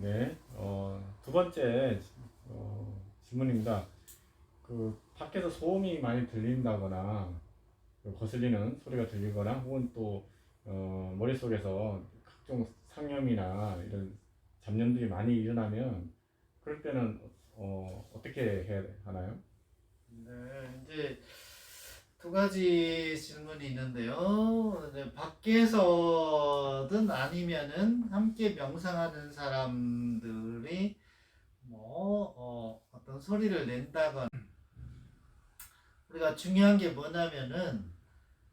네, 어, 두 번째 어, 질문입니다. 그 밖에서 소음이 많이 들린다거나 그 거슬리는 소리가 들리거나 혹은 또 어, 머릿속에서 각종 상념이나 이런 잡념들이 많이 일어나면 그럴 때는 어, 어떻게 해야 하나요? 네, 이제 두 가지 질문이 있는데요. 밖에서든 아니면은 함께 명상하는 사람들이 뭐 어, 어떤 소리를 낸다거나 우리가 중요한 게 뭐냐면은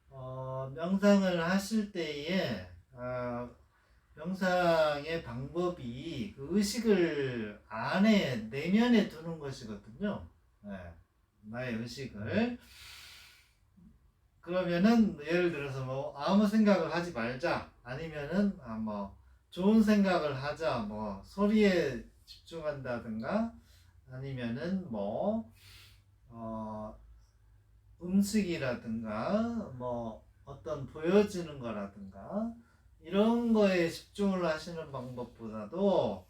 어, 명상을 하실 때에 어, 명상의 방법이 그 의식을 안에 내면에 두는 것이거든요. 네. 나의 의식을 그러면은 예를 들어서 뭐 아무 생각을 하지 말자 아니면은 아 뭐 좋은 생각을 하자 뭐 소리에 집중한다든가 아니면은 뭐 어, 음식이라든가 뭐 어떤 보여지는 거라든가 이런 거에 집중을 하시는 방법보다도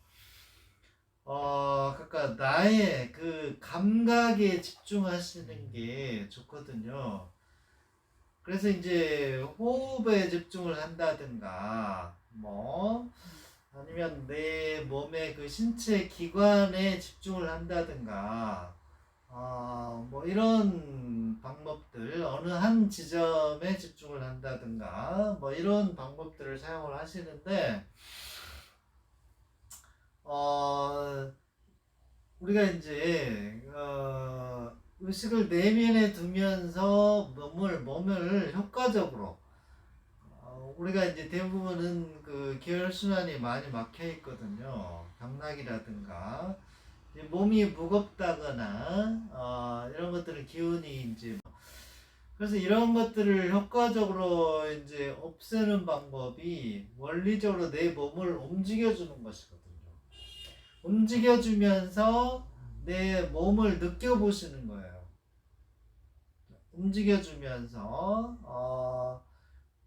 어, 그러니까 나의 그 감각에 집중하시는 게 좋거든요. 그래서 이제 호흡에 집중을 한다든가, 뭐, 아니면 내 몸의 그 신체 기관에 집중을 한다든가, 어, 뭐 이런 방법들, 어느 한 지점에 집중을 한다든가, 뭐 이런 방법들을 사용을 하시는데, 어, 우리가 이제 어, 의식을 내면에 두면서 몸을 몸을 효과적으로 어, 우리가 이제 대부분은 그 계열 순환이 많이 막혀 있거든요. 당락이라든가 몸이 무겁다거나 어, 이런 것들은 기운이 이제 그래서 이런 것들을 효과적으로 이제 없애는 방법이 원리적으로 내 몸을 움직여주는 것이거든요. 움직여주면서 내 몸을 느껴보시는. 움직여주면서 어,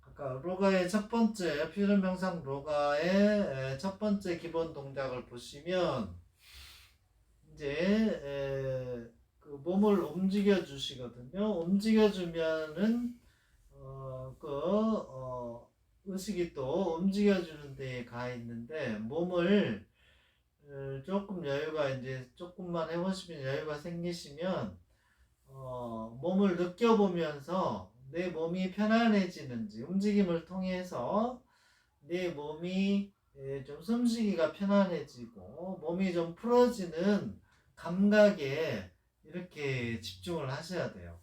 그러니까 로가의 첫 번째 필름 명상 로가의 에, 첫 번째 기본 동작을 보시면 이제 에, 그 몸을 움직여 주시거든요. 움직여 주면은 어, 그 어, 의식이 또 움직여 주는 데에 가 있는데 몸을 어, 조금 여유가 이제 조금만 해보시면 여유가 생기시면 어, 몸을 느껴보면서 내 몸이 편안해지는지 움직임을 통해서 내 몸이 예, 좀 숨쉬기가 편안해지고 몸이 좀 풀어지는 감각에 이렇게 집중을 하셔야 돼요.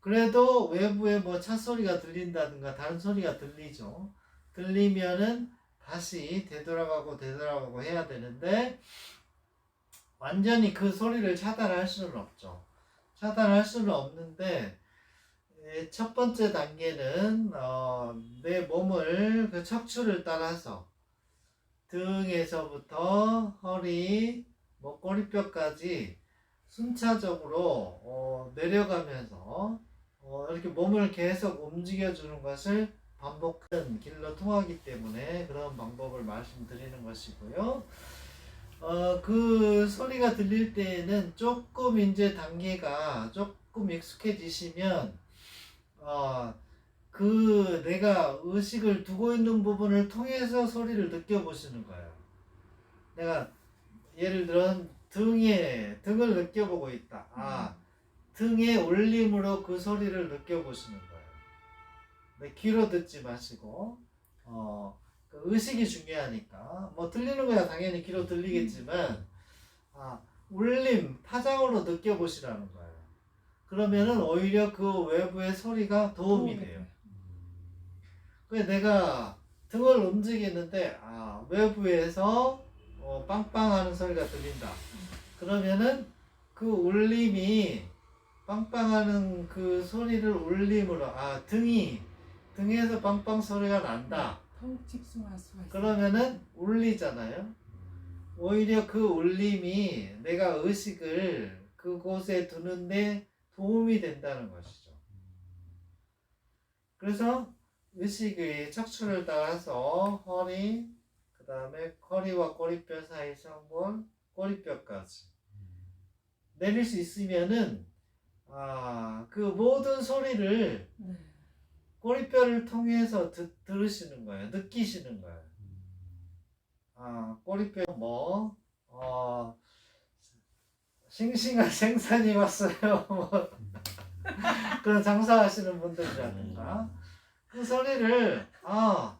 그래도 외부에 뭐 차 소리가 들린다든가 다른 소리가 들리죠. 들리면은 다시 되돌아가고 되돌아가고 해야 되는데 완전히 그 소리를 차단할 수는 없죠. 차단할 수는 없는데 에, 첫 번째 단계는 어, 내 몸을 그 척추를 따라서 등에서부터 허리, 뭐 꼬리뼈까지 순차적으로 어, 내려가면서 어, 이렇게 몸을 계속 움직여주는 것을 반복한 길로 통하기 때문에 그런 방법을 말씀드리는 것이고요. 어, 그 소리가 들릴 때에는 조금 이제 단계가 조금 익숙해지시면, 어, 그 내가 의식을 두고 있는 부분을 통해서 소리를 느껴보시는 거예요. 내가 예를 들어 등에, 등을 느껴보고 있다. 아, 등의 울림으로 그 소리를 느껴보시는 거예요. 네, 귀로 듣지 마시고 어, 그 의식이 중요하니까 뭐 들리는 거야 당연히 귀로 들리겠지만 아, 울림 타장으로 느껴보시라는 거예요. 그러면은 오히려 그 외부의 소리가 도움이 돼요. 그래 내가 등을 움직이는데 아, 외부에서 어, 빵빵하는 소리가 들린다. 그러면은 그 울림이 빵빵하는 그 소리를 울림으로 아 등이 등에서 빵빵 소리가 난다. 더욱 집중할 수가 있어요. 그러면은 울리잖아요. 오히려 그 울림이 내가 의식을 그곳에 두는데 도움이 된다는 것이죠. 그래서 의식의 척추를 따라서 허리, 그 다음에 허리 꼬리와 꼬리뼈 사이에서 한번 꼬리뼈까지 내릴 수 있으면은 아, 그 모든 소리를 네. 꼬리뼈를 통해서 듣, 들으시는 거예요. 느끼시는 거예요. 아, 꼬리뼈 뭐, 어, 싱싱한 생선이 왔어요. 뭐, 그런 장사하시는 분들이라든가. 그 소리를, 아,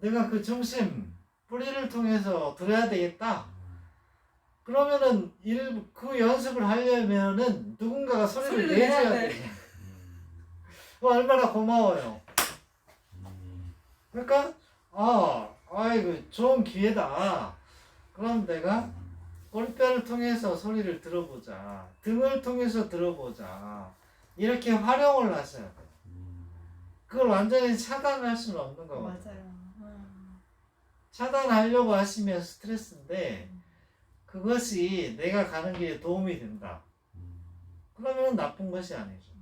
내가 그 중심, 뿌리를 통해서 들어야 되겠다. 그러면은 일, 그 연습을 하려면은 누군가가 소리를 소리를 내줘야 돼. 돼. 그 얼마나 고마워요. 그러니까 아, 아이고 좋은 기회다. 그럼 내가 꼬리뼈를 통해서 소리를 들어보자. 등을 통해서 들어보자. 이렇게 활용을 하셔야 돼. 그걸 완전히 차단할 수는 없는 거거든요. 맞아요. 음. 차단하려고 하시면 스트레스인데 그것이 내가 가는 길에 도움이 된다. 그러면 나쁜 것이 아니죠.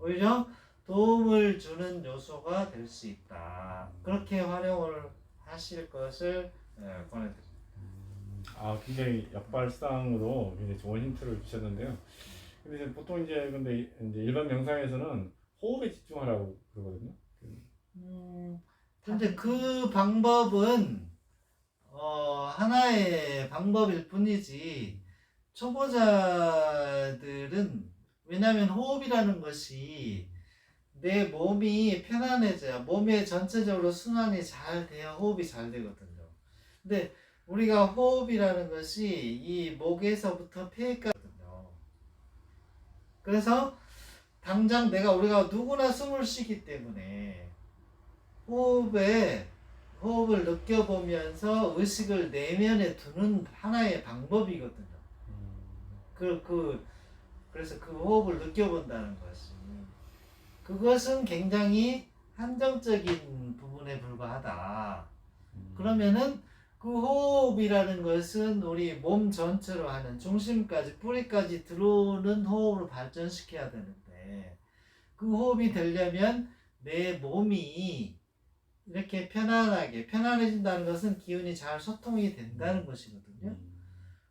오히려 도움을 주는 요소가 될 수 있다. 그렇게 활용을 하실 것을 예, 권해드립니다. 아 굉장히 역발상으로 굉장히 좋은 힌트를 주셨는데요. 근데 이제 보통 이제 근데 이제 일반 명상에서는 호흡에 집중하라고 그러거든요. 음, 근데 그 방법은 어, 하나의 방법일 뿐이지 초보자들은 왜냐하면 호흡이라는 것이 내 몸이 편안해져야 몸의 전체적으로 순환이 잘 돼야 호흡이 잘 되거든요. 근데 우리가 호흡이라는 것이 이 목에서부터 폐까지거든요. 그래서 당장 내가 우리가 누구나 숨을 쉬기 때문에 호흡에 호흡을 느껴보면서 의식을 내면에 두는 하나의 방법이거든요. 그, 그, 그래서 그 호흡을 느껴본다는 것이. 그것은 굉장히 한정적인 부분에 불과하다. 그러면은 그 호흡이라는 것은 우리 몸 전체로 하는 중심까지 뿌리까지 들어오는 호흡으로 발전시켜야 되는데 그 호흡이 되려면 내 몸이 이렇게 편안하게 편안해진다는 것은 기운이 잘 소통이 된다는 것이거든요.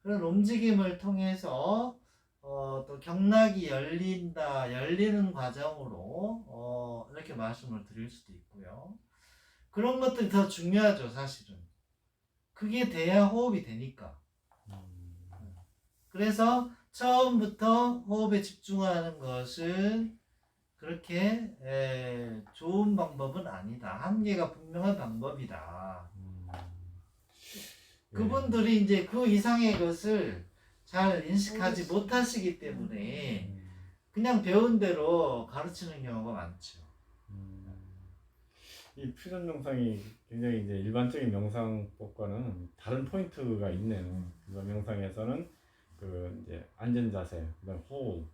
그런 움직임을 통해서 어, 또 경락이 열린다, 열리는 과정으로 어, 이렇게 말씀을 드릴 수도 있고요. 그런 것들이 더 중요하죠, 사실은. 그게 돼야 호흡이 되니까. 그래서 처음부터 호흡에 집중하는 것은 그렇게 에, 좋은 방법은 아니다. 한계가 분명한 방법이다. 그분들이 이제 그 이상의 것을 잘 인식하지 못하시기 때문에 그냥 배운 대로 가르치는 경우가 많죠. 이 퓨전 명상이 굉장히 이제 일반적인 명상법과는 다른 포인트가 있네요. 일반 명상에서는 그 이제 앉은 자세, 그다음 호흡,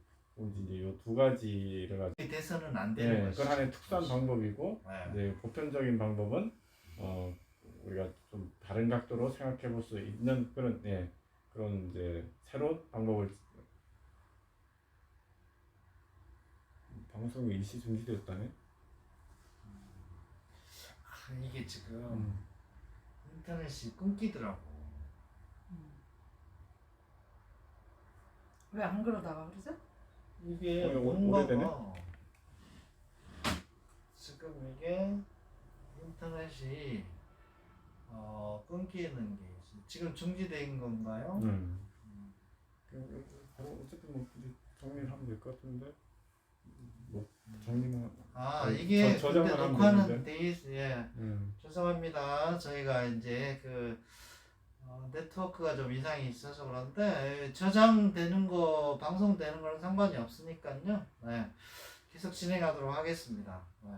이제 요두 가지를 가지고 돼서는 안 되는 네, 것이죠. 그건 하나의 특수한 방법이고 네. 이제 보편적인 방법은 어 우리가 좀 다른 각도로 생각해 볼 수 있는 그런 예 그런 이제 새로운 방법을 방송이 일시 중지되었다네. 아, 이게 지금 음. 인터넷이 끊기더라고. 왜 안 그러다가 그러죠? 이게 어, 이거 오래되네? 지금 이게 인터넷이 어, 끊기는 게. 지금 중지된 건가요? 음. 그, 바로 어쨌든 뭐 이제 정리를 하면 될 것 같은데 뭐 정리만 아 저- 이게 저- 근데 저장만 하면 녹화는 되는데. 돼 있, 예. 음. 죄송합니다. 저희가 이제 그 어, 네트워크가 좀 이상이 있어서 그런데 예, 저장되는 거 방송되는 거랑 상관이 없으니까요. 네. 계속 진행하도록 하겠습니다. 네.